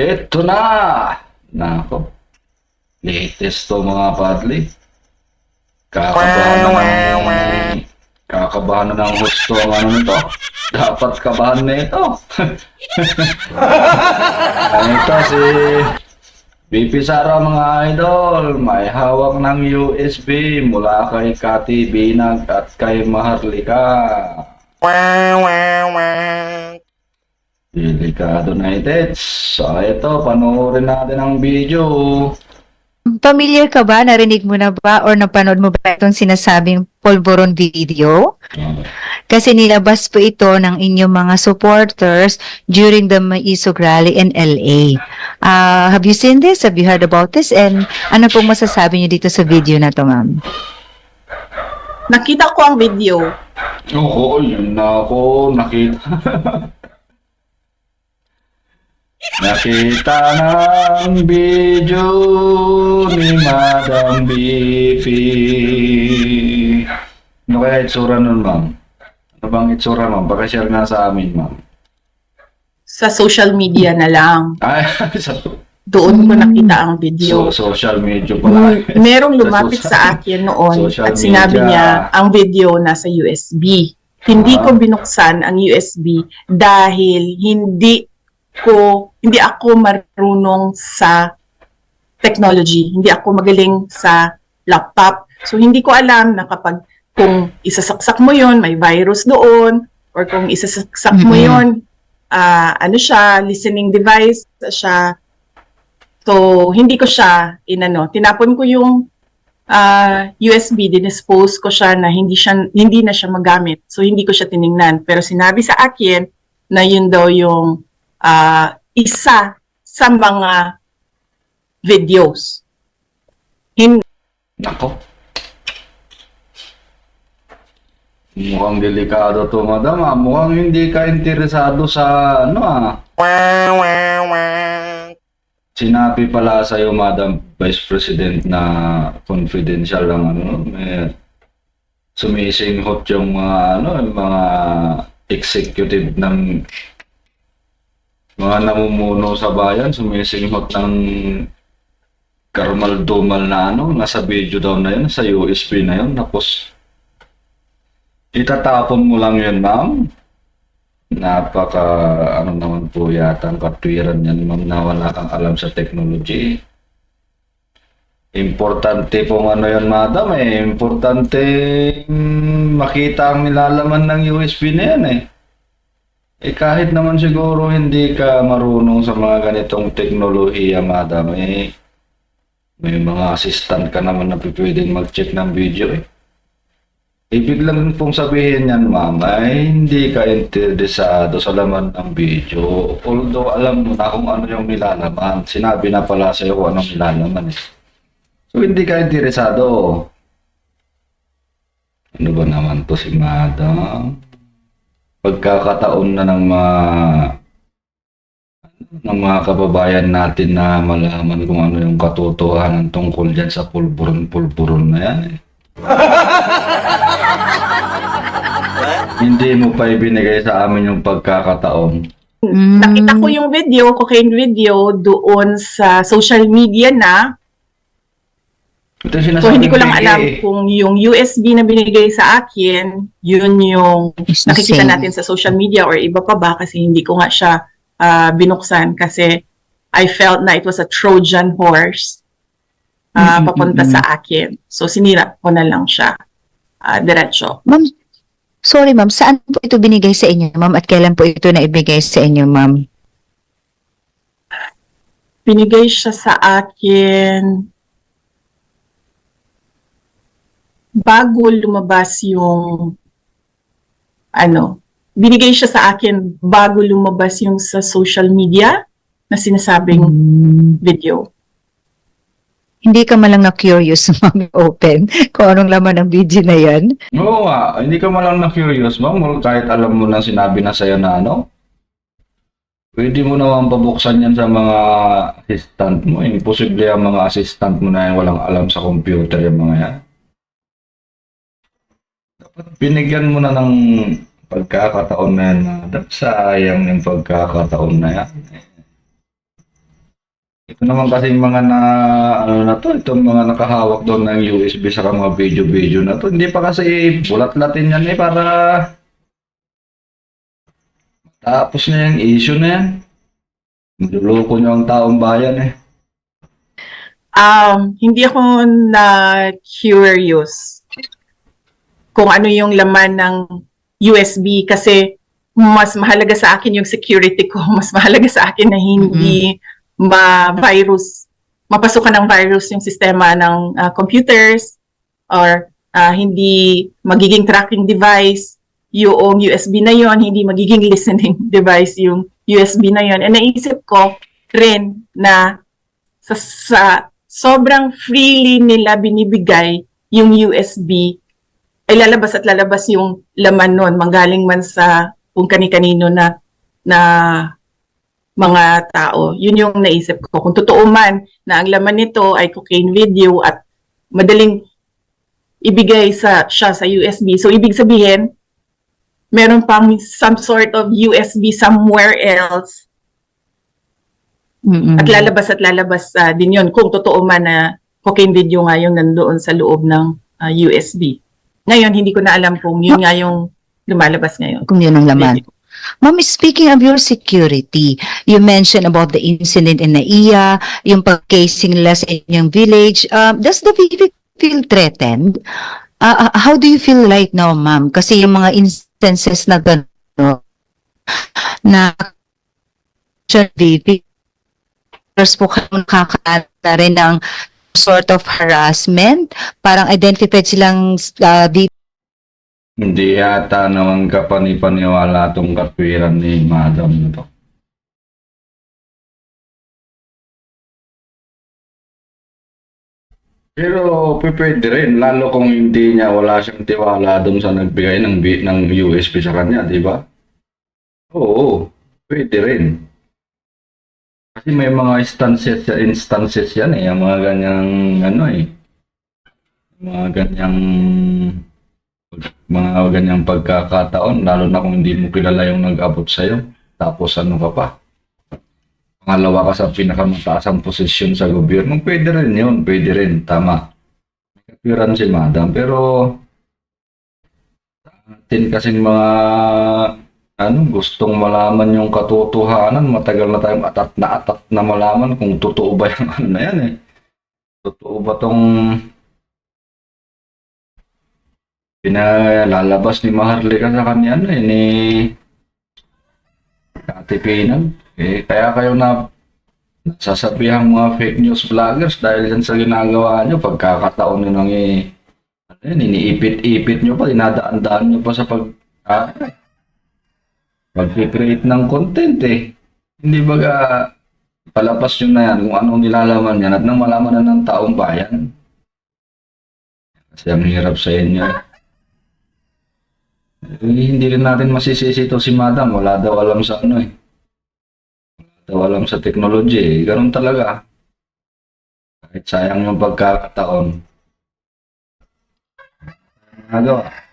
Ito na! Nako. Latest to mga padli. Kakabahan na ng... Kakabahan na ng gusto ang ano nito. Dapat kabahan na ito. Ano ito si... BP Sara mga idol, may hawak ng USB mula kay Kati Binag at kay Maharlika. Delikado na ito. So ito, panoorin natin ang video. Familiar ka ba? Narinig mo na ba or napanood mo ba itong sinasabing polvoron video? Kasi nilabas po ito ng inyong mga supporters during the Maisog Rally in LA. Ah, have you seen this? Have you heard about this? And ano pong masasabi niyo dito sa video na to, ma'am? Nakita ko ang video. Oo, yun na ako. Nakita. Nakita ng video ni Madam Bifi. Ano kaya itsura nun, ma'am? Ano bang itsura, ma'am? Pakashare nga sa amin, ma'am. Sa social media na lang. Ay, sa Doon ko nakita ang video. so, social media pala. Mm, Merong lumapit Sa sa akin noon at sinabi media. niya ang video nasa USB. Hindi Ah. ko binuksan ang USB dahil hindi ko hindi ako marunong sa technology. Hindi ako magaling sa laptop. So hindi ko alam na kapag kung isasaksak mo yon may virus doon or kung isasaksak mo Mhm. yon ah, ano siya, listening device siya. So, hindi ko siya inano. Tinapon ko yung ah, USB, dinispose ko siya na hindi siya hindi na siya magamit. So hindi ko siya tiningnan. Pero sinabi sa akin na yun daw yung ah, isa sa mga videos. Hin- Nako. Mukhang delikado to, madam. Ah. Mukhang hindi ka interesado sa ano ah. Sinabi pala sa iyo, Madam Vice President, na confidential lang ano, may sumisinghot yung mga ano, yung mga executive ng mga namumuno sa bayan, sumisinghot ng karmal-dumal na ano, nasa video daw na yun, sa USB na yun, tapos itatapon mo lang yun, ma'am. Napaka, ano naman po yata ang katwiran yan, ma'am, na wala kang alam sa technology. Importante pong ano yan, madam, eh. Importante mm, makita ang nilalaman ng USB na yan, eh. Eh, kahit naman siguro hindi ka marunong sa mga ganitong teknolohiya, madam, eh, may mga assistant ka naman na pwedeng mag-check ng video, eh. Ibig lang pong sabihin yan, ma'am, ay hindi ka interesado sa laman ng video. Although alam mo na kung ano yung nilalaman. Sinabi na pala sa'yo kung anong nilalaman. Eh. So hindi ka interesado. Ano ba naman to si madam? Pagkakataon na ng mga ng mga kababayan natin na malaman kung ano yung katotohanan tungkol dyan sa pulburon-pulburon na yan. Eh. Hindi mo pa ibinigay sa amin yung pagkakataon. Mm. Nakita ko yung video, cocaine video, doon sa social media na. Ito So, hindi ko lang alam eh. kung yung USB na binigay sa akin, yun yung It's nakikita same. natin sa social media or iba pa ba kasi hindi ko nga siya ah, binuksan kasi I felt na it was a Trojan horse ah, Mm, mm, papunta mm, sa akin. So sinira ko na lang siya ah, diretso. Ma'am, sorry ma'am, saan po ito binigay sa inyo, ma'am? At kailan po ito na ibigay sa inyo, ma'am? Binigay siya sa akin bago lumabas yung ano, binigay siya sa akin bago lumabas yung sa social media na sinasabing Mm. video. Hindi ka malang na-curious, ma'am, open kung anong laman ng video na yan. Oo nga, hindi ka malang na-curious, ma'am. Kahit alam mo na sinabi na sa'yo na ano, pwede mo naman pabuksan yan sa mga assistant mo. Imposible ang mga assistant mo na yan walang alam sa computer yung mga yan. Binigyan mo na ng pagkakataon na yan. Sayang yung pagkakataon na yan. Ito naman kasi yung mga na, ano na to, itong mga nakahawak doon ng USB sa mga video-video na to. Hindi pa kasi bulat-latin yan eh para tapos na yung issue na yan. Niloloko niyo ang taong bayan eh. Um, hindi ako na curious kung ano yung laman ng USB kasi mas mahalaga sa akin yung security ko. Mas mahalaga sa akin na hindi ma-virus, mapasukan ng virus yung sistema ng uh, computers or uh, hindi magiging tracking device yung USB na yon, hindi magiging listening device yung USB na yon. And naisip ko rin na sa, sa sobrang freely nila binibigay yung USB, ay lalabas at lalabas yung laman nun, manggaling man sa kung kani-kanino na na mga tao. Yun yung naisip ko. Kung totoo man na ang laman nito ay cocaine video at madaling ibigay sa siya sa USB. So ibig sabihin, meron pang some sort of USB somewhere else Mm-mm. At lalabas at lalabas ah, din yun kung totoo man na cocaine video nga yung nandoon sa loob ng ah, USB. Ngayon, hindi ko na alam kung yun nga yung lumalabas ngayon. Kung yun ang laman. Ma'am, speaking of your security, you mentioned about the incident in Naiya, yung pag-casing nila sa inyong village. Um, does the VP feel threatened? Uh, uh, how do you feel right now, ma'am? Kasi yung mga instances na gano'n, na first po kayo nakakaata rin ng sort of harassment, parang identified silang uh, VP Hindi yata naman kapanipaniwala tong katwiran ni Madam na to. Pero pe- pwede rin, lalo kung hindi niya wala siyang tiwala doon sa nagbigay ng, ng USB sa kanya, di ba? Oo, pwede rin. Kasi may mga instances, instances yan eh, yung mga ganyang ano eh. Mga ganyang mga ganyang pagkakataon, lalo na kung hindi mo kilala yung nag-abot sa'yo. Tapos ano ka pa? Pangalawa ka sa pinakamataas ang posisyon sa gobyerno. Pwede rin yun, pwede rin, tama. May kapiran si madam, pero atin kasing mga ano, gustong malaman yung katotohanan, matagal na tayong atat na atat na malaman kung totoo ba yung ano na yan eh. Totoo ba tong pinalalabas ni Maharlika sa kanya ano eh, ni Ate Pinag. Eh, kaya kayo na nasasabihang mga fake news vloggers dahil yan sa ginagawa nyo, pagkakataon nyo nang i, ano yan, iniipit-ipit nyo pa, dinadaan-daan nyo pa sa pag, ah, pag-create ng content eh. Hindi baga, palapas nyo na yan kung anong nilalaman yan at nang malaman na ng taong bayan. Kasi ang hirap sa inyo. eh. Hindi rin natin masisisi ito si Madam. Wala daw alam sa ano eh. Wala daw alam sa technology eh. Ganun talaga. Kahit sayang yung pagkakataon. Nagawa.